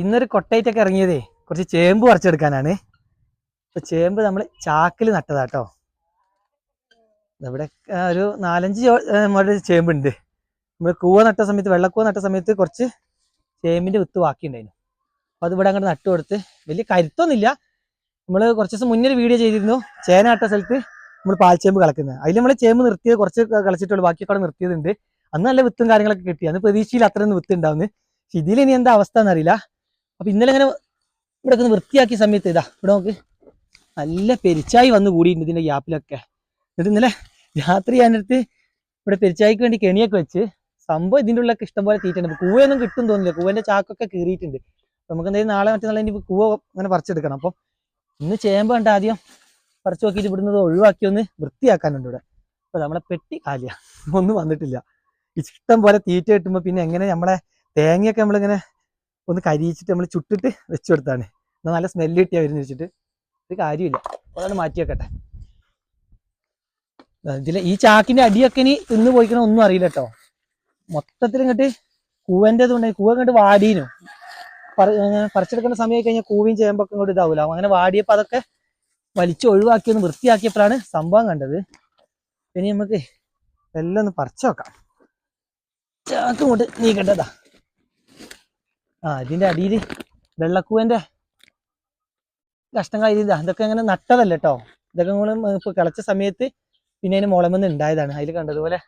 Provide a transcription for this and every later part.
ഇന്നൊരു കൊട്ടയിട്ടൊക്കെ ഇറങ്ങിയതേ കുറച്ച് ചേമ്പ് പറിച്ചെടുക്കാനാണ്. അപ്പൊ ചേമ്പ് നമ്മൾ ചാക്കിൽ നട്ടതാട്ടോ. ഇവിടെ ഒരു നാലഞ്ച് ചേമ്പുണ്ട്. നമ്മൾ കൂവ നട്ട സമയത്ത് വെള്ളക്കൂവ നട്ട സമയത്ത് കുറച്ച് ചേമ്പിന്റെ വിത്ത് ബാക്കിയുണ്ടായിരുന്നു. അപ്പൊ അതിവിടെ അങ്ങോട്ട് നട്ടു കൊടുത്ത് വലിയ കരുത്തൊന്നുമില്ല. നമ്മൾ കുറച്ച് ദിവസം മുന്നേ ഒരു വീഡിയോ ചെയ്തിരുന്നു. ചേന നട്ട സ്ഥലത്ത് നമ്മൾ പാൽച്ചേമ്പ് കളക്കുന്നത് അതിൽ നമ്മൾ ചേമ്പ് നിർത്തിയത് കുറച്ച് കളിച്ചിട്ടുള്ളൂ. ബാക്കിയൊക്കെ നിർത്തിയതുണ്ട്. അന്ന് നല്ല വിത്തും കാര്യങ്ങളൊക്കെ കിട്ടി. അന്ന് പ്രതീക്ഷയിൽ അത്രയൊന്നും വിത്ത് ഉണ്ടാവുന്നു. ഇതിൽ ഇനി എന്താ അവസ്ഥ എന്നറിയില്ല. അപ്പൊ ഇന്നലെ ഇങ്ങനെ ഇവിടെ ഒന്ന് വൃത്തിയാക്കിയ സമയത്ത് ഇതാ ഇവിടെ നോക്ക്. നല്ല പെരിച്ചായി വന്നു കൂടിയിട്ടുണ്ട് ഇതിന്റെ ഗ്യാപ്പിലൊക്കെ. എന്നിട്ട് ഇന്നലെ രാത്രി ഞാനടുത്ത് ഇവിടെ പെരിച്ചായിക്ക് വേണ്ടി കെണിയൊക്കെ വെച്ച് സംഭവം ഇതിന്റെ ഉള്ളിലൊക്കെ ഇഷ്ടംപോലെ തീറ്റുണ്ട് കൂവയൊന്നും കിട്ടും തോന്നില്ല കൂവന്റെ ചാക്കൊക്കെ കീറിയിട്ടുണ്ട്. നമുക്ക് എന്തായാലും നാളെ മറ്റന്നാളെ ഇനി കൂവ അങ്ങനെ പറിച്ചെടുക്കണം. അപ്പം ഇന്ന് ചേമ്പ് കണ്ട ആദ്യം പറിച്ചു നോക്കിയിട്ട് ഇവിടുന്ന് ഒഴിവാക്കി ഒന്ന് വൃത്തിയാക്കാനുണ്ട് ഇവിടെ. അപ്പൊ നമ്മളെ പെട്ടി കാലിയ. ഒന്നും വന്നിട്ടില്ല. ഇഷ്ടം പോലെ തീറ്റ കിട്ടുമ്പോൾ പിന്നെ എങ്ങനെ നമ്മളെ തേങ്ങയൊക്കെ നമ്മളിങ്ങനെ ഒന്ന് കരിയിച്ചിട്ട് നമ്മൾ ചുട്ടിട്ട് വെച്ചു കൊടുത്താണ് എന്നാൽ നല്ല സ്മെല്ല് കിട്ടിയാൽ വരുന്ന വെച്ചിട്ട് ഒരു കാര്യമില്ല. അതാണ് മാറ്റി വെക്കട്ടെ. ഇതിലെ ഈ ചാക്കിന്റെ അടിയൊക്കെ ഇനി തിന്നു പോയിക്കണ ഒന്നും അറിയില്ല കേട്ടോ മൊത്തത്തിൽ ഇങ്ങോട്ട് കൂവന്റെത് ഇതുണ്ടെങ്കിൽ കൂവ ഇങ്ങോട്ട് പറ- പറിച്ചെടുക്കുന്ന സമയം കഴിഞ്ഞാൽ കൂവിയും ചേമ്പൊക്കെ ഇങ്ങോട്ട് ഇതാവൂല. അങ്ങനെ വാടിയപ്പോൾ അതൊക്കെ വലിച്ചു ഒഴിവാക്കി ഒന്ന് വൃത്തിയാക്കിയപ്പോഴാണ് സംഭവം കണ്ടത്. ഇനി നമുക്ക് എല്ലാം ഒന്ന് പറിച്ചു നോക്കാം. ചാക്ക് കൊണ്ട് ആ ഇതിന്റെ അടിയിൽ വെള്ളക്കൂവന്റെ കഷ്ണങ്ങൾ ഇതില്ല ഇതൊക്കെ ഇങ്ങനെ നട്ടതല്ല കേട്ടോ ഇതൊക്കെ നമ്മൾ ഇപ്പൊ കിളച്ച സമയത്ത് പിന്നെ അതിന് മുളമെന്ന് ഉണ്ടായതാണ് അതിൽ കണ്ടതുപോലെ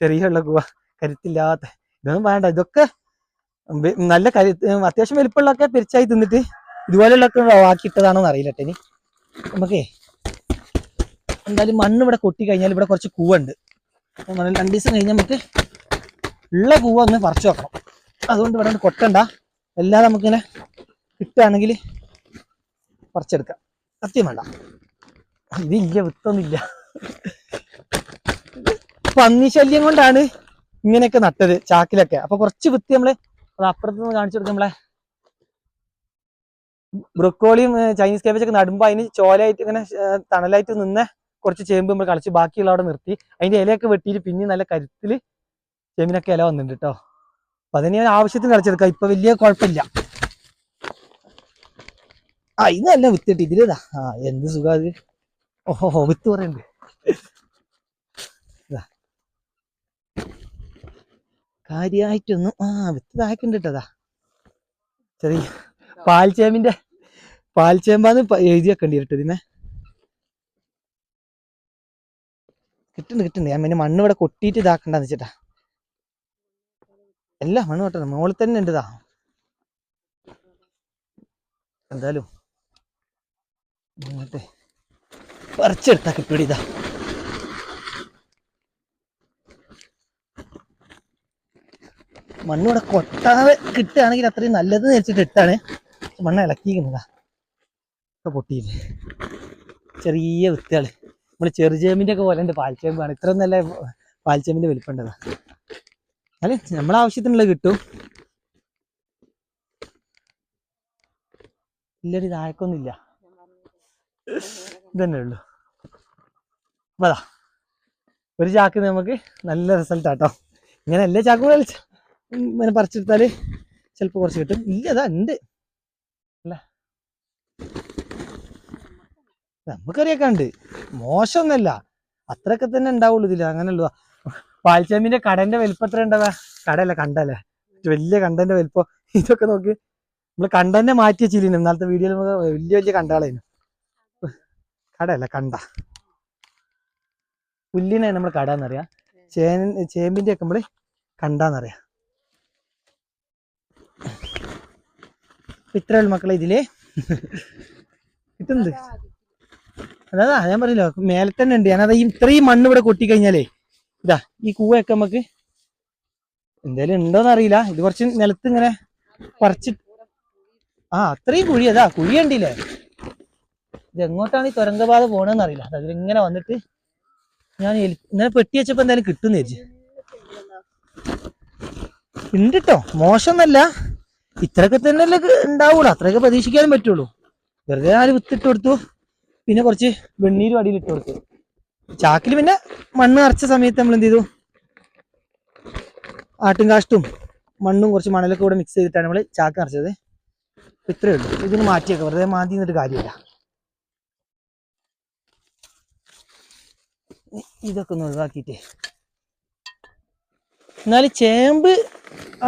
ചെറിയ വെള്ളക്കൂവ കരുത്തില്ലാത്ത ഇതൊന്നും വേണ്ട. ഇതൊക്കെ നല്ല കരു ഉം, അത്യാവശ്യം വലിപ്പമുള്ളതൊക്കെ പെരിച്ചായി തിന്നിട്ട് ഇതുപോലെയുള്ളതൊക്കെ ആക്കിയിട്ടതാണോ എന്ന് അറിയില്ല ഇനി. നമുക്കേ എന്തായാലും മണ്ണ് ഇവിടെ കൊട്ടി കഴിഞ്ഞാൽ ഇവിടെ കുറച്ച് കൂവുണ്ട്. രണ്ട് ദിവസം കഴിഞ്ഞാൽ നമുക്ക് ഉള്ള കൂവ ഒന്ന് പറിച്ചു വെക്കണം. അതുകൊണ്ട് ഇവിടെ കൊട്ടണ്ട. എല്ലാം നമുക്കിങ്ങനെ കിട്ടുകയാണെങ്കിൽ പറിച്ചെടുക്കാം. സത്യം വേണ്ട. ഇതില്ല വിത്തൊന്നുമില്ല. പന്നി ശല്യം കൊണ്ടാണ് ഇങ്ങനെയൊക്കെ നട്ടത് ചാക്കിലൊക്കെ. അപ്പൊ കുറച്ച് വിത്ത് നമ്മൾ അപ്പുറത്ത് നിന്ന് കാണിച്ചു കൊടുക്കും നമ്മളെ ബ്രൊക്കോളിയും ചൈനീസ് കേബേജ് ഒക്കെ നടുമ്പോ അതിന് ചോലയായിട്ട് ഇങ്ങനെ തണലായിട്ട് നിന്ന് കുറച്ച് ചേമ്പ് നമ്മൾ കളിച്ച് ബാക്കിയുള്ള അവിടെ നിർത്തി. അതിന്റെ ഇലയൊക്കെ വെട്ടിയിട്ട് പിന്നെ നല്ല കരുത്തിൽ ചേമ്പിനൊക്കെ ഇല വന്നിട്ടുണ്ട് കേട്ടോ അപ്പൊ അതിന് ഞാൻ ആവശ്യത്തിന് കളിച്ചെടുക്കാം ഇപ്പൊ വലിയ കുഴപ്പമില്ല. ആ ഇത് വിത്തിട്ട് ഇതിലേതാ ആ എന്ത് സുഖാ അത്? ഓഹോ വിത്ത് പറയുന്നുണ്ട്. കാര്യമായിട്ടൊന്നും ആ വിത്ത് താഴെക്കുണ്ട് കേട്ടതാ ചെറിയ പാൽച്ചേമ്പിന്റെ പാൽച്ചേമ്പാന്ന് എഴുതി വെക്കേണ്ടി കേട്ടോ ഇതിനെ കിട്ടുന്നുണ്ട്. ഞാൻ പിന്നെ മണ്ണ് ഇവിടെ കൊട്ടിയിട്ട് ഇതാക്കണ്ടെന്ന് വെച്ചിട്ടാ. അല്ല മണ്ണ് തൊട്ടത് മോളിൽ തന്നെ ഉണ്ട് ഇതാ. എന്തായാലും ഇങ്ങോട്ട് പറിച്ചെടുത്താ കിട്ടൂടി ഇതാ. മണ്ണ് ഇവിടെ കൊട്ടാതെ കിട്ടുകയാണെങ്കിൽ അത്രയും നല്ലത് വെച്ചിട്ട് ഇട്ടാണ്. മണ്ണ് ഇളക്കിക്കുന്നതാ ഒക്കെ ചെറിയ വിത്തുകൾ നമ്മൾ ചെറുചേമ്പിന്റെ ഒക്കെ പോലെ ഉണ്ട്. പാൽച്ചേമ്പാണ് ഇത്ര നല്ല പാൽച്ചേമ്പിന്റെ വലിപ്പമുണ്ടതാ അല്ലെ? നമ്മളെ ആവശ്യത്തിനുള്ള കിട്ടും. ഇല്ലടി താഴക്കൊന്നുമില്ല ഇതന്നെ ഉള്ളു. അപ്പൊ അതാ. ഒരു ചാക്ക് നമുക്ക് നല്ല റിസൾട്ട് ആട്ടോ. ഇങ്ങനെ എല്ലാ ചാക്കും ഇങ്ങനെ പറിച്ചെടുത്താൽ ചിലപ്പോൾ കുറച്ച് കിട്ടും. ഇല്ല അതാ ഉണ്ട് അല്ല? നമുക്കറിയൊക്കെ ഉണ്ട് മോശമൊന്നുമല്ല. അത്രയൊക്കെ തന്നെ ഉണ്ടാവുള്ളൂ ഇതിൽ. അങ്ങനെയുള്ളൂ പാൽച്ചേമ്പിന്റെ കടന്റെ വലിപ്പം എത്ര ഉണ്ടാവാ കടയല്ല കണ്ടല്ലേ? വലിയ കണ്ടന്റെ വലിപ്പം. ഇതൊക്കെ നോക്ക്. നമ്മൾ കണ്ടന്നെ മാറ്റി വെച്ചില്ലേ ഇന്നലത്തെ വീഡിയോയിൽ വലിയ വലിയ കണ്ടാളേനു കടയല്ല കണ്ട. പുല്ലിനെ നമ്മൾ കട എന്നറിയാം ചേ ചേമ്പിന്റെ ഒക്കെ നമ്മൾ കണ്ടാന്നറിയാം. ഇത്ര മക്കളെ ഇതിൽ. കിട്ടുന്നുണ്ട്. അതാ ഞാൻ പറയില്ല മേലെ തന്നെ ഉണ്ട്. ഞാനത് ഇത്രയും മണ്ണ് ഇവിടെ കൊട്ടി കഴിഞ്ഞാലേ ഇതാ ഈ കൂവയൊക്കെ നമുക്ക് എന്തേലും ഉണ്ടോന്ന് അറിയില്ല ഇത് കുറച്ച് നിലത്ത് ഇങ്ങനെ പറിച്ച് ആ അത്രയും കുഴി അതാ കുഴി കണ്ടില്ലേ? ഇത് എങ്ങോട്ടാണ് ഈ തുരങ്കപാത പോണെന്ന് അറിയില്ല അതിലിങ്ങനെ വന്നിട്ട് ഞാൻ ഇന്നലെ പെട്ടി വെച്ചപ്പോ എന്തായാലും കിട്ടുന്ന തിരിച്ച് ഉണ്ട് കേട്ടോ മോശമൊന്നല്ല ഇത്രയൊക്കെ തന്നെ ഉണ്ടാവുള്ളൂ. അത്രയൊക്കെ പ്രതീക്ഷിക്കാനും പറ്റുള്ളൂ. വെറുതെ ആര് വിത്തിട്ട് കൊടുത്തു. പിന്നെ കുറച്ച് വെണ്ണീരും അടിയിൽ ഇട്ട് കൊടുത്തു. ചാക്കിൽ പിന്നെ മണ്ണ് നിറച്ച സമയത്ത് നമ്മൾ എന്ത് ചെയ്തു? ആട്ടും കാഷ്ടും മണ്ണും കുറച്ച് മണലൊക്കെ കൂടെ മിക്സ് ചെയ്തിട്ടാണ് നമ്മൾ ചാക്ക് നിറച്ചത് ഇത്രയേ ഉള്ളൂ. ഇതിന് മാറ്റിയൊക്കെ. വെറുതെ മാന്തി എന്നിട്ട് കാര്യമില്ല. ഇതൊക്കെ ഒന്ന് ഒഴിവാക്കിയിട്ടേ. എന്നാൽ ചേമ്പ്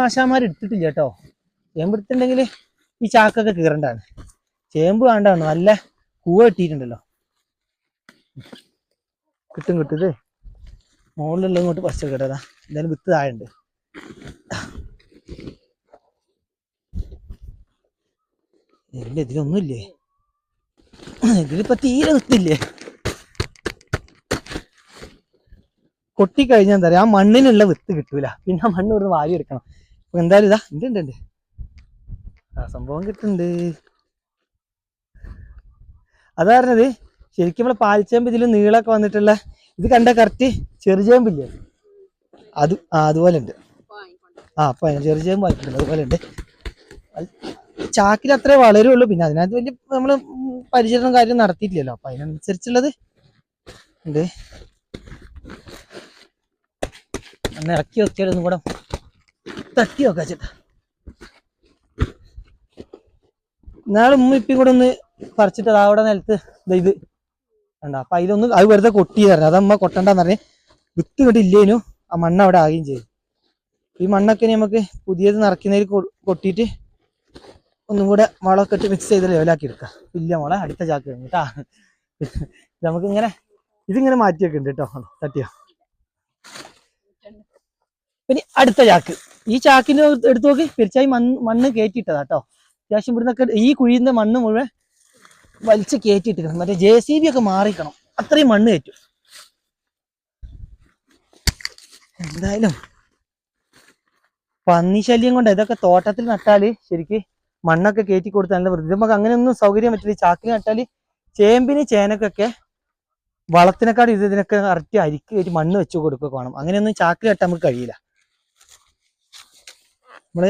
ആശാമാർ എടുത്തിട്ടില്ല കേട്ടോ. ചേമ്പ് എടുത്തിട്ടുണ്ടെങ്കിൽ ഈ ചാക്കൊക്കെ കീറണ്ടാണ് ചേമ്പ് വേണ്ടാണ് നല്ല കൂവ കിട്ടിയിട്ടുണ്ടല്ലോ. കിട്ടും കിട്ടും ഇത്. മുകളിലുള്ള ഇങ്ങോട്ട് പച്ച കേട്ടതാ എന്തായാലും വിത്ത് താഴുണ്ട് ഇല്ല? ഇതിലൊന്നുമില്ലേ ഇതിലിപ്പോ തീരെ വിത്തില്ലേ കൊട്ടിക്കഴിഞ്ഞാൽ എന്താ പറയാ ആ മണ്ണിനുള്ള വിത്ത് കിട്ടൂല. പിന്നെ ആ മണ്ണ് ഇവിടുന്ന് വാരി എടുക്കണം. അപ്പൊ എന്തായാലും ഇതാ ഉണ്ട് ഉണ്ട് ഉണ്ട് ആ സംഭവം കിട്ടുന്നുണ്ട്. അതാ പറഞ്ഞത് ശരിക്കും നമ്മളെ പാൽച്ചേമ്പ് ഇതിൽ നീളമൊക്കെ വന്നിട്ടുള്ള ഇത് കണ്ട കറക്റ്റ് ചെറുചേമ്പില്ലേ അത് ആ അതുപോലെ ഉണ്ട് ആ അപ്പൊ ചെറുചേമ്പ് വായിക്കുന്നുണ്ട് അതുപോലെ ഉണ്ട് ചാക്കിൽ അത്രേ വളരുള്ളൂ. പിന്നെ അതിനകത്ത് വലിയ നമ്മൾ പരിചരണം കാര്യം നടത്തിയിട്ടില്ലല്ലോ. അപ്പൊ അതിനനുസരിച്ചുള്ളത് ഉണ്ട്. ഒന്ന് ഇറക്കി വെക്കിയാൽ ഒന്നും കൂടെ തട്ടി വെക്കാം ചേട്ടാ നാളെ ഉമ്മ ഇപ്പം കൂടെ ഒന്ന് പറിച്ചിട്ട് അവിടെ നിലത്ത് ഇത് കണ്ട? അപ്പൊ അതിലൊന്ന് അത് വെറുതെ കൊട്ടി തരണം അതമ്മ കൊട്ടണ്ടെന്ന് പറഞ്ഞ് വിത്ത് കണ്ടില്ലേനു ആ മണ്ണ് അവിടെ ആകുകയും ചെയ്തു. ഈ മണ്ണൊക്കെ നമുക്ക് പുതിയത് നിറയ്ക്കുന്നതിൽ കൊട്ടിയിട്ട് ഒന്നും കൂടെ മുളൊക്കെ ഇട്ട് മിക്സ് ചെയ്ത് ലെവലാക്കി എടുക്കാം. ഇല്ല മുള അടുത്ത ചാക്ക് കഴിഞ്ഞിട്ടാ നമുക്ക് ഇങ്ങനെ ഇതിങ്ങനെ മാറ്റിയൊക്കെ ഉണ്ട് കേട്ടോ തട്ടിയോ? പിന്നെ അടുത്ത ചാക്ക്. ഈ ചാക്കിന് എടുത്തു നോക്കി. തീർച്ചയായും മണ്ണ് മണ്ണ് കയറ്റിയിട്ടതാ കേട്ടോ അത്യാവശ്യം ഇവിടുന്നൊക്കെ ഈ കുഴിന്റെ മണ്ണ് മുഴുവൻ വലിച്ച് കയറ്റിയിട്ടിരിക്കണം മറ്റേ ജെ സി ബി ഒക്കെ മാറിക്കണം. അത്രയും മണ്ണ് കയറ്റും. എന്തായാലും പന്നി ശല്യം കൊണ്ട് ഇതൊക്കെ തോട്ടത്തിൽ നട്ടാൽ ശരിക്ക് മണ്ണൊക്കെ കയറ്റി കൊടുത്താൽ നല്ല വൃത്തി. നമുക്ക് അങ്ങനെയൊന്നും സൗകര്യം പറ്റില്ല. ചാക്കി ചാക്കിൽ നട്ടാൽ ചേമ്പിന് ചേനക്കൊക്കെ വളത്തിനെക്കാട് ഇത് ഇതിനൊക്കെ കറക്റ്റ് അരിക്ക് കയറ്റി മണ്ണ് വെച്ച് കൊടുക്കുക വേണം. അങ്ങനെയൊന്നും ചാക്കിൽ നട്ടാൽ നമുക്ക് കഴിയില്ല. നമ്മൾ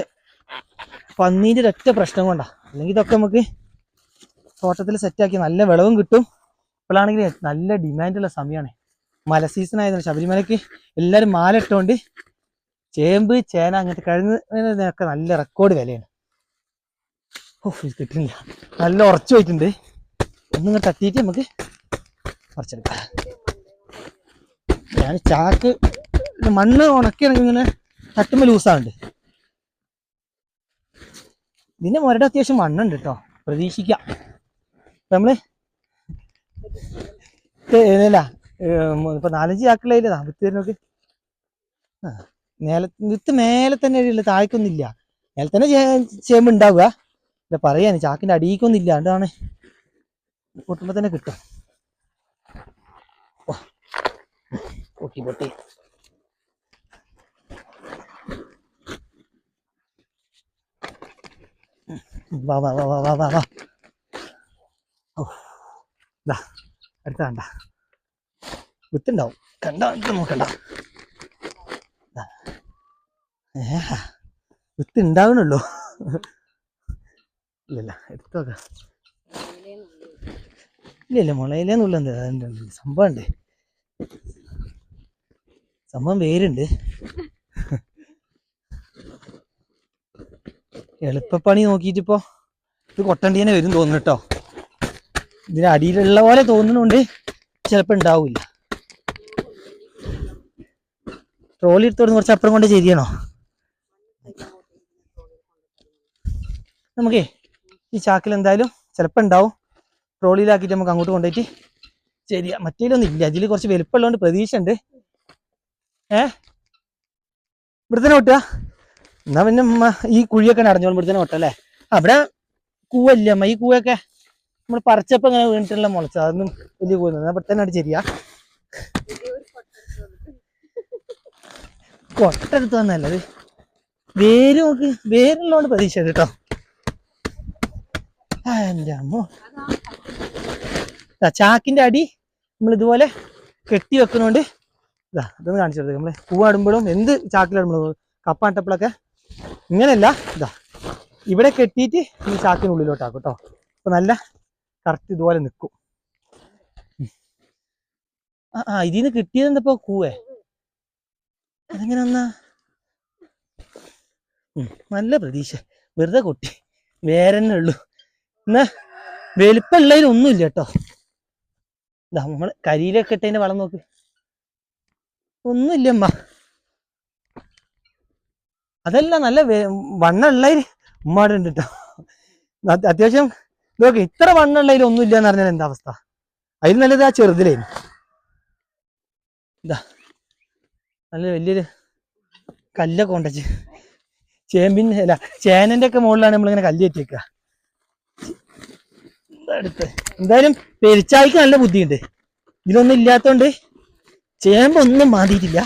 പന്നീന്റെ ഒരൊറ്റ പ്രശ്നം കൊണ്ടാ. അല്ലെങ്കിൽ ഇതൊക്കെ നമുക്ക് തോട്ടത്തിൽ സെറ്റാക്കി നല്ല വിളവും കിട്ടും. ഇപ്പോഴാണെങ്കിൽ നല്ല ഡിമാൻഡുള്ള സമയമാണ് മല സീസൺ ആയതുകൊണ്ട് ശബരിമലയ്ക്ക് എല്ലാവരും മാല ഇട്ടുകൊണ്ട് ചേമ്പ് ചേന അങ്ങനത്തെ കഴിഞ്ഞൊക്കെ നല്ല റെക്കോർഡ് വിലയാണ്. ഓ ഇത് കിട്ടുന്നില്ല. നല്ല ഉറച്ചു പോയിട്ടുണ്ട്. ഒന്നും തട്ടിയിട്ട് നമുക്ക് പറിച്ചെടുക്കാം. ഞാൻ ചാക്ക് മണ്ണ് ഉണക്കിയാണെങ്കിൽ ഇങ്ങനെ തട്ടുമ്പോൾ ലൂസാവുണ്ട് ഇതിന്റെ മുരടെ അത്യാവശ്യം മണ്ണുണ്ട് കേട്ടോ. പ്രതീക്ഷിക്കാം. നമ്മൾ ഇല്ല ഇപ്പൊ നാലഞ്ച് ചാക്കിലായില്ലതാ വിത്ത് തരുന്നൊക്കെ നേല വിത്ത് മേലെ തന്നെ ഉള്ള താഴേക്കൊന്നുമില്ല മേലെ തന്നെ ചേമ്പ് ഉണ്ടാവുക ഇല്ല പറയാന് ചാക്കിന്റെ അടിയിക്കൊന്നും ഇല്ല. അതാണ് പൊട്ടുമ്പോ തന്നെ കിട്ടും പൊട്ടി പൊട്ടി. വാ വാ വാ വാ വാ വാ. ഓ ദാ അടുത്ത കണ്ട. വിത്തുണ്ടാവും. കണ്ട? ഇത് നോക്കണ്ട. ഏ വിത്ത് ഉണ്ടാവണല്ലോ ഇല്ലല്ല എടുത്തു നോക്കാം. ഇല്ല ഇല്ല മുളയിലേന്നുള്ള എന്താ? സംഭവം ഉണ്ട്? സംഭവം വേരുണ്ട്. എളുപ്പപ്പണി നോക്കിയിട്ടിപ്പോ ഇത് കൊട്ടണ്ടിയനെ വരും തോന്നുന്നു കേട്ടോ. ഇതിന് അടിയിലുള്ള പോലെ തോന്നുന്നുണ്ട്. ചിലപ്പോ ഉണ്ടാവില്ല. ട്രോളി എടുത്തോടുന്ന് കുറച്ച് അപ്പുറം കൊണ്ട് ചെയ്യണോ നമുക്കേ ഈ ചാക്കിൽ എന്തായാലും ചിലപ്പോ ഉണ്ടാവും. ട്രോളിയിലാക്കിയിട്ട് നമുക്ക് അങ്ങോട്ട് കൊണ്ടുപോയിട്ട് ശരിയാ. മറ്റേലൊന്നും ഇല്ല. അതിൽ കുറച്ച് വലുപ്പമുള്ളതുകൊണ്ട് പ്രതീക്ഷ ഉണ്ട് ഏ? ഇവിടുത്തെ ഓട്ടുക എന്നാ പിന്നെ ഈ കുഴിയൊക്കെ നടഞ്ഞോളും ഇവിടുത്തെ ഓട്ടല്ലേ അവിടെ കൂവല്ലേ അമ്മ ഈ കൂവൊക്കെ? നമ്മൾ പറിച്ചപ്പോ ഇങ്ങനെ വീണിട്ടുള്ള മുളച്ച. അതൊന്നും വലിയ പോയിരുന്നു പെട്ടെന്ന് തന്നെ അടി ശരിയാ. കൊട്ടെടുത്ത് വന്നല്ലേ ഇത് വേര് നോക്ക്. വേരുള്ളതുകൊണ്ട് പ്രതീക്ഷ കേട്ടോ. എന്റെ അമ്മോ. ചാക്കിന്റെ അടി നമ്മൾ ഇതുപോലെ കെട്ടി വെക്കുന്നോണ്ട് ഇതാ ഇതൊന്ന് കാണിച്ചു കൊടുത്തു നമ്മൾ പൂവാടുമ്പോഴും എന്ത് ചാക്കിലിടുമ്പോഴും കപ്പ നട്ടപ്പോഴൊക്കെ ഇങ്ങനെയല്ല. ഇതാ ഇവിടെ കെട്ടിയിട്ട് ഈ ചാക്കിനുള്ളിലോട്ടാക്കും കേട്ടോ. അപ്പൊ നല്ല കറക്റ്റ് ഇതുപോലെ നിൽക്കും ആ ആ ഇതിന്ന് കിട്ടിയത് എന്തപ്പോ കൂവേ? അതെങ്ങനെ വന്നാ? നല്ല പ്രതീക്ഷ. വെറുതെ കൊട്ടി. തന്നെ ഉള്ളു. എന്നാ വലിപ്പമുള്ളതിൽ ഒന്നുമില്ല കേട്ടോ. നമ്മൾ കരിയിലൊക്കെ ഇട്ടതിന്റെ വളം നോക്ക്. ഒന്നുമില്ല അമ്മ അതല്ല നല്ല വണ്ണമുള്ളതിൽ ഉമ്മാടുണ്ട് കേട്ടോ അത്യാവശ്യം നോക്ക് ഇത്ര വണ്ണുള്ളതിൽ ഒന്നുമില്ല എന്ന് പറഞ്ഞാൽ എന്താ അവസ്ഥ? അതിൽ നല്ലത് ആ ചെറുതിലായിരുന്നു ഇതാ നല്ല വലിയൊരു കല്ലൊക്കെ ഉണ്ടച്ച് ചേമ്പിന്റെ അല്ല ചേനന്റെ ഒക്കെ മുകളിലാണ് നമ്മളിങ്ങനെ കല്ല് കെട്ടിയേക്കുക അടുത്ത് എന്തായാലും പെരിച്ചായിക്ക് നല്ല ബുദ്ധിയുണ്ട്. ഇതിലൊന്നും ഇല്ലാത്തോണ്ട് ചേമ്പൊന്നും മാന്തിയിട്ടില്ല.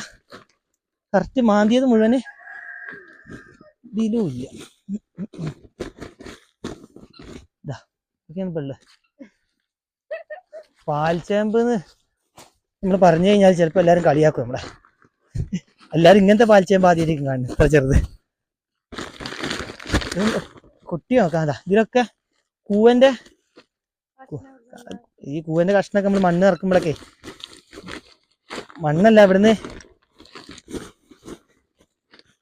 കറക്റ്റ് മാന്തിയത് മുഴുവൻ ഇതിലും ഇല്ല. ഇതൊക്കെയാണ് ഇപ്പൊ ഉള്ളത് പാൽച്ചേമ്പ് നമ്മൾ പറഞ്ഞു കഴിഞ്ഞാൽ ചിലപ്പോൾ എല്ലാവരും കളിയാക്കും നമ്മളെ. എല്ലാവരും ഇങ്ങനത്തെ പാൽച്ചേമ്പ് ആദ്യമായിരിക്കും കാണുന്നത് ഇത്ര ചെറുത്. കുട്ടി നോക്കാതാ ഇതിലൊക്കെ കൂവന്റെ ഈ കൂവന്റെ കഷ്ണൊക്കെ നമ്മൾ മണ്ണ് ഇറക്കുമ്പോഴൊക്കെ മണ്ണല്ല ഇവിടുന്ന്.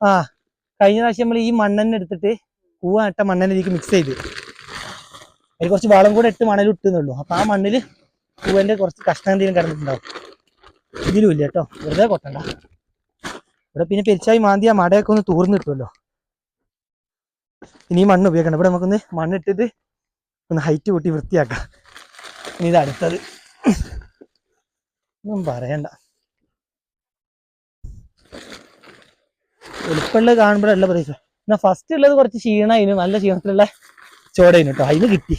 ആ കഴിഞ്ഞ പ്രാവശ്യം നമ്മൾ ഈ മണ്ണെന്നെടുത്തിട്ട് എടുത്തിട്ട് കൂവ ഇട്ട ഇതിലേക്ക് മിക്സ് ചെയ്ത്. അതിൽ കുറച്ച് വളം കൂടെ ഇട്ട് മണൽ ഇട്ടുന്നുള്ളൂ അപ്പൊ ആ മണ്ണിൽ പൂവന്റെ കുറച്ച് കഷ്ണം എന്തെങ്കിലും കിടന്നിട്ടുണ്ടാവും. ഇതിലും ഇല്ല കേട്ടോ വെറുതെ കൊട്ടണ്ട. ഇവിടെ പിന്നെ പെരിച്ചായി മാന്തി ആ മടയൊക്കെ ഒന്ന് തൂർന്ന് കിട്ടുമല്ലോ ഇനി മണ്ണ് ഉപയോഗിക്കണം. ഇവിടെ നമുക്കൊന്ന് മണ്ണിട്ടിട്ട് ഒന്ന് ഹൈറ്റ് കൂട്ടി വൃത്തിയാക്കാം. ഇനി ഇത് അടുത്തത്. ഒന്നും പറയണ്ട. എളുപ്പമുള്ളത് കാണുമ്പോഴല്ല പ്രതീക്ഷ. എന്നാ ഫസ്റ്റ് ഉള്ളത് കുറച്ച് ക്ഷീണമായിരുന്നു നല്ല ക്ഷീണത്തിലുള്ള ചോടയിന് കേട്ടോ അതിന് കിട്ടി.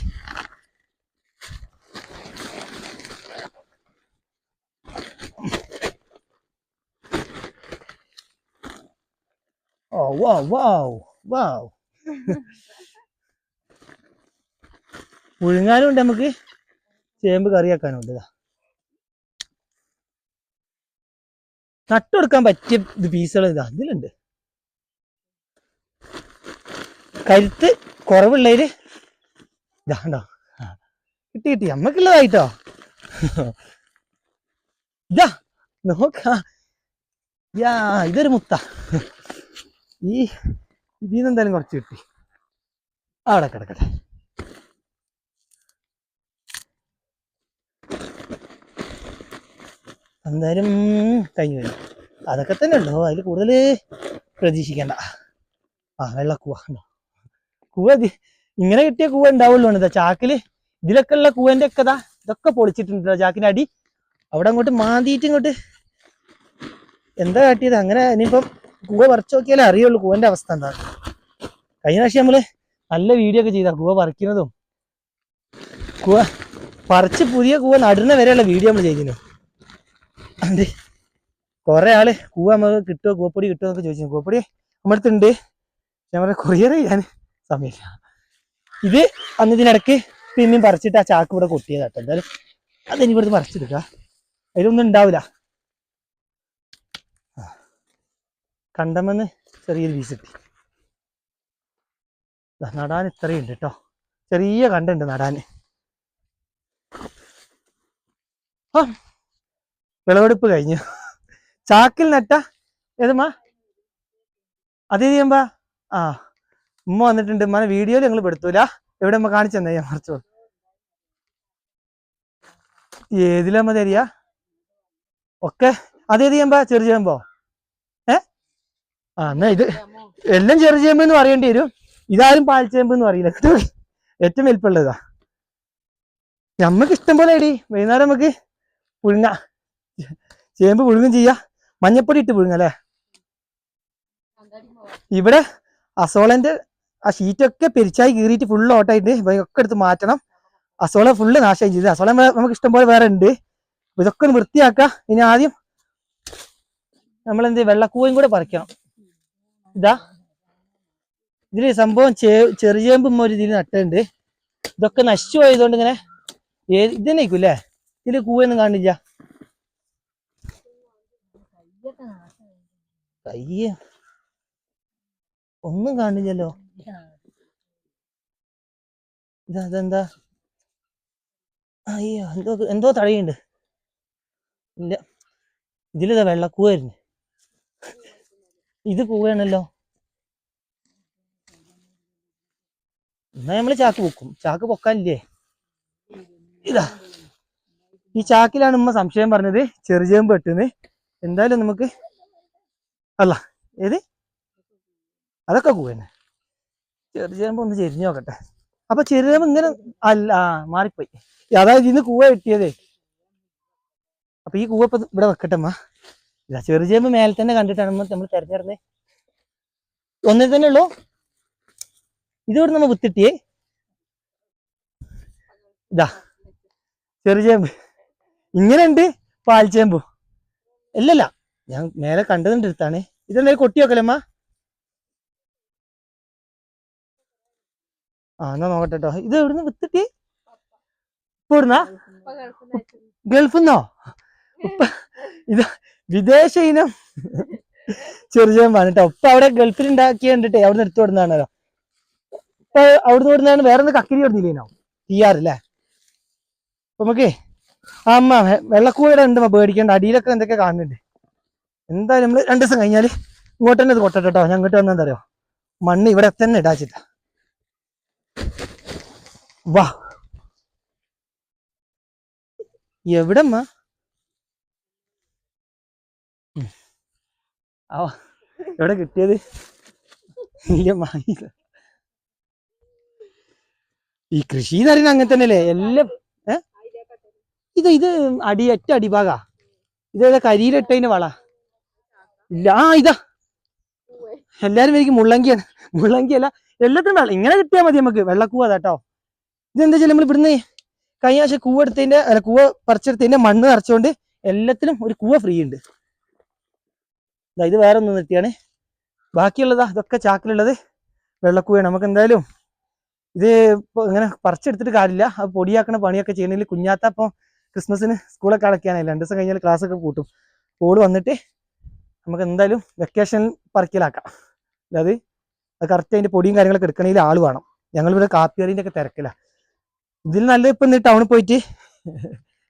ഓ വാ വാവ് വാവ് പുഴുങ്ങാനും ഉണ്ട് നമുക്ക്. ചേമ്പ് കറിയാക്കാനും ഉണ്ട് നട്ടുകൊടുക്കാൻ പറ്റിയ പീസുകൾ ഇതാ. ഇതിലുണ്ട്. കരുത്ത് കുറവുള്ളതിൽ ഇതാണ്ടോ കിട്ടി കിട്ടി. അമ്മക്കുള്ളതായിട്ടോ? ഇതാ നോക്ക യാ ഇതൊരു മുത്ത. ഈ ഇതിന്ന് എന്തായാലും കുറച്ച് കിട്ടി. അവിടെ കിടക്കട്ടെ. എന്തായാലും കഴിഞ്ഞു വരും അതൊക്കെ തന്നെ ഉണ്ടോ അതിൽ കൂടുതൽ പ്രതീക്ഷിക്കണ്ട. ആ വെള്ളക്കൂവ. ഉണ്ടോ കൂവ ഇങ്ങനെ കിട്ടിയ കൂവ ഉണ്ടാവുള്ളൂ എന്താ ചാക്കിൽ ഇതിലൊക്കെ ഉള്ള കൂവന്റെ ഒക്കെ ഇതാ. ഇതൊക്കെ പൊളിച്ചിട്ടുണ്ട് ചാക്കിന്റെ അടി. അവിടെ അങ്ങോട്ട് മാന്തിയിട്ട് ഇങ്ങോട്ട് എന്താ കാട്ടിയത്? അങ്ങനെ ഇനിയിപ്പം കൂവ പറിച്ചു നോക്കിയാലേ അറിയുള്ളൂ കൂവന്റെ അവസ്ഥ എന്താ. കഴിഞ്ഞ പ്രാവശ്യം നമ്മൾ നല്ല വീഡിയോ ഒക്കെ ചെയ്താ കൂവ പറിക്കുന്നതും. കൂവ പറിച്ച് പുതിയ കൂവ നടുന്ന വരെയുള്ള വീഡിയോ നമ്മൾ ചെയ്തിരുന്നു അത് കുറെ ആൾ കൂവ നമുക്ക് കിട്ടുമോ കൂവപ്പൊടി കിട്ടുമോ എന്നൊക്കെ ചോദിച്ചു കൂവപ്പൊടി നമ്മുടെ അടുത്തുണ്ട്. ഞാൻ പറയാം കൊറിയർ ചെയ്യാൻ. സമയമില്ല ഇത് അന്ന് ഇതിനിടയ്ക്ക് പിന്നെയും പറിച്ചിട്ട് ആ ചാക്ക് ഇവിടെ കൊട്ടിയത് കേട്ടോ. എന്തായാലും അതിനി ഇവിടുന്ന് പറിച്ചെടുക്കുക അതിലൊന്നും ഉണ്ടാവില്ല. കണ്ടമെന്ന് ചെറിയൊരു പീസ് കിട്ടി ഇത്രയും നടാൻ ഇത്രയുണ്ട് കേട്ടോ ചെറിയ കണ്ടുണ്ട് നടാൻ. ആ. വിളവെടുപ്പ് കഴിഞ്ഞു. ചാക്കിൽ നട്ട ഏതുമാ അതെ ചെയ്യുമ്പോ? ആ. ഉമ്മ വന്നിട്ടുണ്ട്. ഉമ്മ വീഡിയോയിൽ ഞങ്ങൾ പെടുത്തൂല. എവിടെ ഉമ്മ കാണിച്ചു തന്നെ? ഞാൻ മറിച്ചു ഏതിലമ്മ തരിക? ഒക്കെ. അതേത് ചെയ്യുമ്പോ? ചെറു ചെയ്യുമ്പോ? ഏ? ആ എന്നാ ഇത് എല്ലാം ചെറു ചെയ്യുമ്പോ എന്ന് പറയേണ്ടി വരും. ഇതാരും പാൽച്ചേമ്പ് എന്ന് പറയില്ല. ഏറ്റവും വലിപ്പമുള്ളതാ. നമ്മക്ക് ഇഷ്ടം പോലെ ഇടി വൈകുന്നേരം നമുക്ക് പുഴുങ്ങ. ചേമ്പ് പുഴുങ്ങും ചെയ്യാ. മഞ്ഞപ്പൊടി ഇട്ട് പുഴുങ്ങ അല്ലേ? ഇവിടെ അസോളന്റെ ആ ഷീറ്റൊക്കെ പെരിച്ചായി കീറിയിട്ട് ഫുള്ള് ഓട്ടായിട്ട് ഒക്കെ എടുത്ത് മാറ്റണം. അസോള ഫുള്ള് നാശം ചെയ്ത്. അസോള നമുക്ക് ഇഷ്ടംപോലെ വേറെ ഉണ്ട്. ഇതൊക്കെ ഒന്ന് വൃത്തിയാക്ക. ഇനി ആദ്യം നമ്മൾ എന്ത് വെള്ളക്കൂവയും കൂടെ പറിക്കണം. ഇതാ. ഇതിൽ സംഭവം ചേ ചെറുചേമ്പും ഒരു ഇതിൽ നട്ടുണ്ട് ഇതൊക്കെ നശിച്ചു പോയതുകൊണ്ട് ഇങ്ങനെ ഏത് ഇതന്നെയായിരിക്കും അല്ലേ ഇതിൽ കൂവൊന്നും കാണില്ല. കയ്യ. ഒന്നും കാണില്ലല്ലോ. ഇതെന്താ? അയ്യോ എന്തോ എന്തോ തടയുണ്ട് ഇല്ല. ഇതിലിതാ വെള്ളക്കൂവായിരുന്നു ഇത് കൂവയാണല്ലോ എന്നാ നമ്മൾ ചാക്ക് പൊക്കും. ചാക്ക് പൊക്കാനില്ലേ? ഇതാ. ഈ ചാക്കിലാണ് ഉമ്മ സംശയം പറഞ്ഞത്. ചെറുചേമ്പ് പെട്ടെന്ന് എന്തായാലും നമുക്ക് അല്ല. ഏത്? അതൊക്കെ കൂവന്നെ ചെറുചേമ്പ് ഒന്ന് ചെരിഞ്ഞു നോക്കട്ടെ. അപ്പൊ ചെറുചേമ്പ് ഇങ്ങനെ അല്ല മാറിപ്പോയി. അതായത് ഇന്ന് കൂവ കിട്ടിയതേ അപ്പൊ ഈ കൂവ ഇപ്പൊ ഇവിടെ വെക്കട്ടെ അമ്മ. ഇല്ല ചെറുചേമ്പ് മേലെ തന്നെ കണ്ടിട്ടാണ് നമ്മൾ തെരഞ്ഞെടുന്നത് ഒന്നിൽ തന്നെ ഉള്ളൂ. ഇതോടെ നമ്മ വിത്തിട്ടിയേ ഇതാ ചെറുചേമ്പ് ഇങ്ങനെ ഉണ്ട് പാൽച്ചേമ്പു ഇല്ലല്ല ഞാൻ മേലെ കണ്ടതിന്റെ അടുത്താണ്. ഇതെന്തായാലും കൊട്ടി വെക്കലമ്മ ആ എന്നാ നോക്കട്ടെ കേട്ടോ ഇത് എവിടുന്ന് വിത്തിട്ടി? ഇപ്പൊ ഇവിടുന്നാ ഗൾഫിന്നോ? ഉപ്പ ഇത് വിദേശ ഇനം. ചെറുചേമ്പാണ് കേട്ടോ ഉപ്പ അവിടെ ഗൾഫിൽ ഉണ്ടാക്കിയ കണ്ടിട്ടേ അവിടെ എടുത്തു വിടുന്നതാണല്ലോ ഇപ്പൊ അവിടുന്ന് വിടുന്നതാണ് വേറെ ഒന്ന് കക്കിരി വിടുന്നില്ലേനോ തീയാറല്ലേ അപ്പൊ നമുക്ക് അമ്മ വെള്ളക്കൂടെ ഉണ്ട് പേടിക്കേണ്ട. അടിയിലൊക്കെ എന്തൊക്കെ കാണുന്നുണ്ട്? എന്തായാലും നമ്മൾ രണ്ടു ദിവസം കഴിഞ്ഞാൽ ഇങ്ങോട്ട് തന്നെ ഇത് കൊട്ടട്ടെ കേട്ടോ ഞാൻ ഇങ്ങോട്ട് വന്നെന്താ അറിയോ? മണ്ണ് ഇവിടെ തന്നെ ഇടാച്ചിട്ട. വാ. എവിടെ അമ്മ ആ എവിടെ കിട്ടിയത്? ഇല്ല വാങ്ങിയില്ല ഈ കൃഷി എന്ന് പറയുന്നത് അങ്ങനെ തന്നെയല്ലേ? എല്ലാം ഇത് ഇത് അടി ഒറ്റ അടിഭാഗാ ഇതേതാ കരിയിലിട്ടതിന്റെ വള? ഇല്ല ആ ഇതാ. എല്ലാരും എനിക്ക് മുള്ളങ്കിയാണ്. മുള്ളങ്കി അല്ല എല്ലാത്തിനും വെള്ളം ഇങ്ങനെ കിട്ടിയാൽ മതി നമുക്ക്. വെള്ളക്കൂവാ കേട്ടോ. ഇതെന്താ വെച്ചാൽ നമ്മൾ ഇവിടുന്ന് കഴിഞ്ഞ ആഴ്ച കൂവ എടുത്തതിന്റെ അല്ല കൂവ പറിച്ചെടുത്തതിന്റെ മണ്ണ് നിറച്ചുകൊണ്ട് എല്ലാത്തിലും ഒരു കൂവ ഫ്രീ ഉണ്ട്. ഇത് വേറെ ഒന്ന് നിർത്തിയാണ്. ബാക്കിയുള്ളതാ ഇതൊക്കെ ചാക്കിലുള്ളത് വെള്ളക്കൂവയാണ്. നമുക്ക് എന്തായാലും ഇത് ഇങ്ങനെ പറിച്ചെടുത്തിട്ട് കാര്യമില്ല. അത് പൊടിയാക്കണ പണിയൊക്കെ ചെയ്യുന്നതിൽ കുഞ്ഞാത്ത അപ്പൊ ക്രിസ്മസിന് സ്കൂളൊക്കെ അടയ്ക്കാനായി രണ്ട് ദിവസം കഴിഞ്ഞാൽ ക്ലാസ്സൊക്കെ കൂട്ടും ഓൾ വന്നിട്ട് നമുക്ക് എന്തായാലും വെക്കേഷൻ പറിക്കലാക്കാം. അല്ലാതെ അത് കറക്റ്റ് അതിന്റെ പൊടിയും കാര്യങ്ങളൊക്കെ എടുക്കണമെങ്കിൽ ആൾ വേണം. ഞങ്ങൾ ഇവിടെ കാപ്പിയറിന്റെ ഒക്കെ തിരക്കില്ല ഇതിൽ നല്ല ഇപ്പൊ ഇന്ന് ടൗണിൽ പോയിട്ട്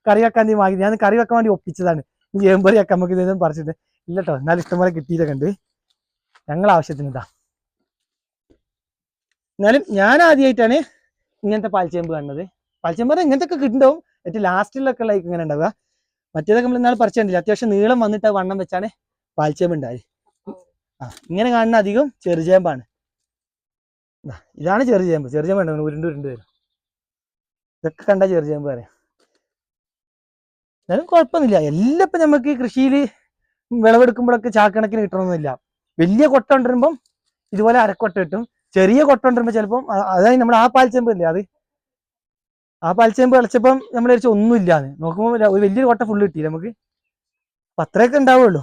കറി വെക്കാൻ നീ വാങ്ങി. ഞാൻ കറി വെക്കാൻ വേണ്ടി ഒപ്പിച്ചതാണ്. ഈ ഏമ്പറി ഒക്കെ നമുക്ക് ഇതെന്ന് പറിച്ചിട്ട് ഇല്ല കേട്ടോ എന്നാലും ഇഷ്ടംപോലെ കിട്ടിയിട്ടൊക്കെ ഉണ്ട്. ഞങ്ങൾ ആവശ്യത്തിന് ഇതാ. എന്നാലും ഞാൻ ആദ്യമായിട്ടാണ് ഇങ്ങനത്തെ പാൽച്ചേമ്പ് കാണുന്നത്. പാൽച്ചേമ്പ് പറഞ്ഞാൽ ഇങ്ങനത്തെ ഒക്കെ കിട്ടുണ്ടാവും ഏറ്റവും ലാസ്റ്റിലൊക്കെ ഉള്ള ഇങ്ങനെ ഉണ്ടാവുക. മറ്റേതൊക്കെ നമ്മൾ ഇന്നാൾ പറിച്ചിട്ടില്ല അത്യാവശ്യം നീളം വന്നിട്ട് വണ്ണം വെച്ചാണ് പാൽച്ചേമ്പ് ഉണ്ടായത്. ആ ഇങ്ങനെ കാണുന്ന അധികം ചെറുചേമ്പാണ്. ഇതാണ് ചെറുചേമ്പ്. ചെറുചേമ്പ് ഉണ്ടാവുന്നത് ഉരുണ്ട് ഉരുണ്ട് വരും. ഇതൊക്കെ കണ്ട ചെറുചേമ്പ് പറയാം. എന്നാലും കുഴപ്പമൊന്നുമില്ല. എല്ലാം ഇപ്പം നമുക്ക് കൃഷിയിൽ വിളവെടുക്കുമ്പോഴൊക്കെ ചാക്കണക്കിന് കിട്ടണമെന്നില്ല വലിയ കൊട്ട കൊണ്ടുവരുമ്പം ഇതുപോലെ അരക്കൊട്ട കിട്ടും. ചെറിയ കൊട്ട കൊണ്ടുവരുമ്പോൾ ചിലപ്പം അതായത് നമ്മൾ ആ പാൽച്ചേമ്പ് ഇല്ലേ അത്? ആ പാൽച്ചേമ്പ് കളിച്ചപ്പം നമ്മൾ വിചാരിച്ചു ഒന്നുമില്ലാന്ന്. നോക്കുമ്പോൾ ഒരു വലിയൊരു കൊട്ട ഫുള്ള് കിട്ടി നമുക്ക്? അപ്പം അത്രയൊക്കെ ഉണ്ടാവുള്ളൂ.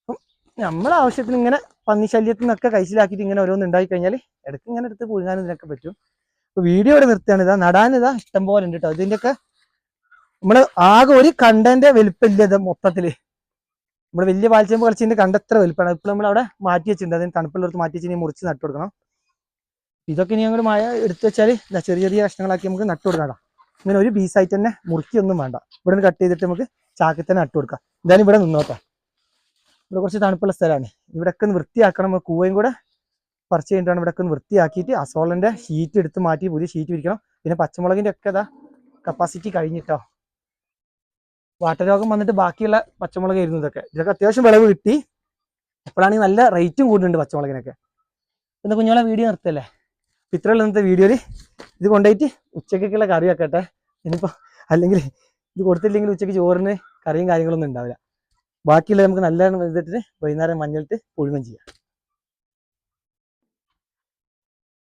അപ്പം നമ്മളെ ആവശ്യത്തിന് ഇങ്ങനെ പന്നി ശല്യത്തിൽ നിന്നൊക്കെ കൈസിലാക്കിയിട്ട് ഇങ്ങനെ ഓരോന്ന് ഉണ്ടായി കഴിഞ്ഞാൽ ഇടയ്ക്ക് ഇങ്ങനെ എടുത്ത് പുഴുങ്ങാനും ഇതിനൊക്കെ പറ്റും. വീഡിയോ ഇവിടെ നിർത്തുകയാണ്. ഇതാ നടാനിതാ ഇഷ്ടം പോലെ ഉണ്ട് കേട്ടോ ഇതിന്റെയൊക്കെ നമ്മൾ ആകെ ഒരു കണ്ടന്റെ വലിപ്പമില്ല ഇത് മൊത്തത്തിൽ. നമ്മൾ വലിയ പാൽച്ചേമ്പ് കളിച്ചതിന്റെ കണ്ടത്ര വലിപ്പമാണ്. ഇപ്പോൾ നമ്മൾ അവിടെ മാറ്റി വെച്ചിട്ടുണ്ട്. അതിന് തണുപ്പുള്ളടത്ത് മാറ്റി വെച്ച് ഇനി മുറിച്ച് നട്ടു കൊടുക്കണം. ഇതൊക്കെ ഇനി ഞങ്ങൾ മഴ എടുത്തു വെച്ചാൽ ചെറിയ ചെറിയ കഷ്ണങ്ങളാക്കി നമുക്ക് നട്ടു കൊടുക്കാം ഇങ്ങനെ ഒരു പീസായിട്ട് തന്നെ മുറുക്കിയൊന്നും വേണ്ട. ഇവിടെ നിന്ന് കട്ട് ചെയ്തിട്ട് നമുക്ക് ചാക്കിൽ തന്നെ നട്ടു കൊടുക്കാം. എന്തായാലും ഇവിടെ നിന്നോട്ടെ. ഇവിടെ കുറച്ച് തണുപ്പുള്ള സ്ഥലമാണ്. ഇവിടെയൊക്കെ ഒന്ന് വൃത്തിയാക്കണം. കൂവയും കൂടെ പറിച്ച് കഴിഞ്ഞിട്ടാണ് ഇവിടെ ഒക്കെ വൃത്തിയാക്കിയിട്ട് അസോളിന്റെ ഷീറ്റ് എടുത്ത് മാറ്റി പുതിയ ഷീറ്റ് വിരിക്കണം. പിന്നെ പച്ചമുളകിന്റെ ഒക്കെ അതാ കപ്പാസിറ്റി കഴിഞ്ഞിട്ടോ. വാട്ടരോഗം വന്നിട്ട് ബാക്കിയുള്ള പച്ചമുളക് ആയിരുന്നു ഇതൊക്കെ. ഇതൊക്കെ അത്യാവശ്യം വിളവ് കിട്ടി. ഇപ്പോഴാണെങ്കിൽ നല്ല റേറ്റും കൂടുന്നുണ്ട് പച്ചമുളകിനൊക്കെ. പിന്നെ കുഞ്ഞോളെ വീഡിയോ നിർത്തല്ലേ? ഇത്രയുള്ള ഇന്നത്തെ വീഡിയോയിൽ ഇത് കൊണ്ടുപോയിട്ട് ഉച്ചക്കൊക്കെയുള്ള കറി വെക്കട്ടെ. ഇനിയിപ്പോൾ അല്ലെങ്കിൽ ഇത് കൊടുത്തില്ലെങ്കിൽ ഉച്ചയ്ക്ക് ചോറിന് കറിയും കാര്യങ്ങളൊന്നും ഉണ്ടാവില്ല. ബാക്കിയുള്ള നമുക്ക് നല്ല ഇതിട്ട് വൈകുന്നേരം മഞ്ഞളിട്ട് പുഴുങ്ങും ചെയ്യാം.